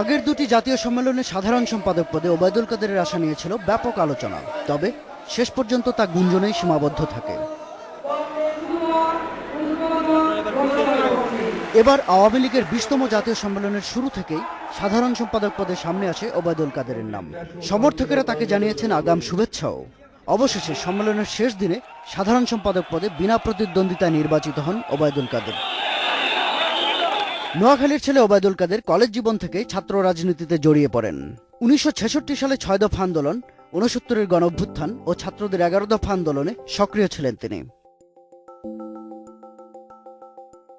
আগের দুটি জাতীয় সম্মেলনে সাধারণ সম্পাদক পদে ওবায়দুল কাদেরের আশা নিয়েছিল ব্যাপক আলোচনা। তবে শেষ পর্যন্ত তা গুঞ্জনেই সীমাবদ্ধ থাকে। এবার আওয়ামী লীগের বিশতম জাতীয় সম্মেলনের শুরু থেকেই সাধারণ সম্পাদক পদে সামনে আসে ওবায়দুল কাদেরের নাম। সমর্থকেরা তাকে জানিয়েছেন আগাম শুভেচ্ছাও। অবশেষে সম্মেলনের শেষ দিনে সাধারণ সম্পাদক পদে বিনা প্রতিদ্বন্দ্বিতায় নির্বাচিত হন ওবায়দুল কাদের। নোয়াখালীর ছেলে ওবায়দুল কাদের কলেজ জীবন থেকে ছাত্র রাজনীতিতে জড়িয়ে পড়েন। উনিশশো ছেষট্টি সালে ছয় দফা আন্দোলন উনসত্তরের গণ অভ্যুত্থান ও ছাত্রদের এগারো দফা আন্দোলনে সক্রিয় ছিলেন তিনি।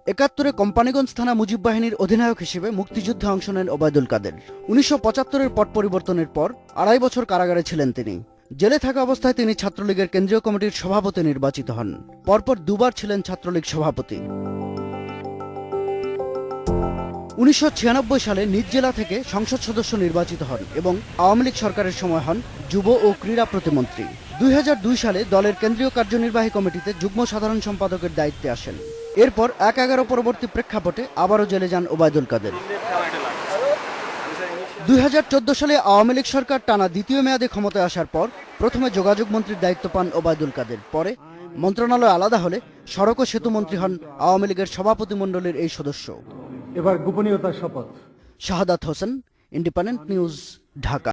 একাত্তরে কোম্পানিগঞ্জ থানা মুজিব বাহিনীর অধিনায়ক হিসেবে মুক্তিযুদ্ধে অংশ নেন ওবায়দুল কাদের। উনিশশো পঁচাত্তরের পট পরিবর্তনের পর আড়াই বছর কারাগারে ছিলেন তিনি। জেলে থাকা অবস্থায় তিনি ছাত্রলীগের কেন্দ্রীয় কমিটির সভাপতি নির্বাচিত হন। পরপর দুবার ছিলেন ছাত্রলীগ সভাপতি। উনিশশো ছিয়ানব্বই সালে নিজ জেলা থেকে সংসদ সদস্য নির্বাচিত হন এবং আওয়ামী লীগ সরকারের সময় হন যুব ও ক্রীড়া প্রতিমন্ত্রী। দুই হাজার দুই সালে দলের কেন্দ্রীয় কার্যনির্বাহী কমিটিতে যুগ্ম সাধারণ সম্পাদকের দায়িত্বে আসেন। এরপর এক এগারো পরবর্তী প্রেক্ষাপটে আবারও জেলে যান ওবায়দুল কাদের। দুই হাজার চোদ্দ সালে আওয়ামী লীগ সরকার টানা দ্বিতীয় মেয়াদে ক্ষমতায় আসার পর প্রথমে যোগাযোগ মন্ত্রীর দায়িত্ব পান ওবায়দুল কাদের। পরে মন্ত্রণালয় আলাদা হলে সড়ক ও সেতু মন্ত্রী হন আওয়ামী লীগের সভাপতি মণ্ডলীর এই সদস্য। এবার গোপনীয়তার শপথ। Shahadat Hossain independent news Dhaka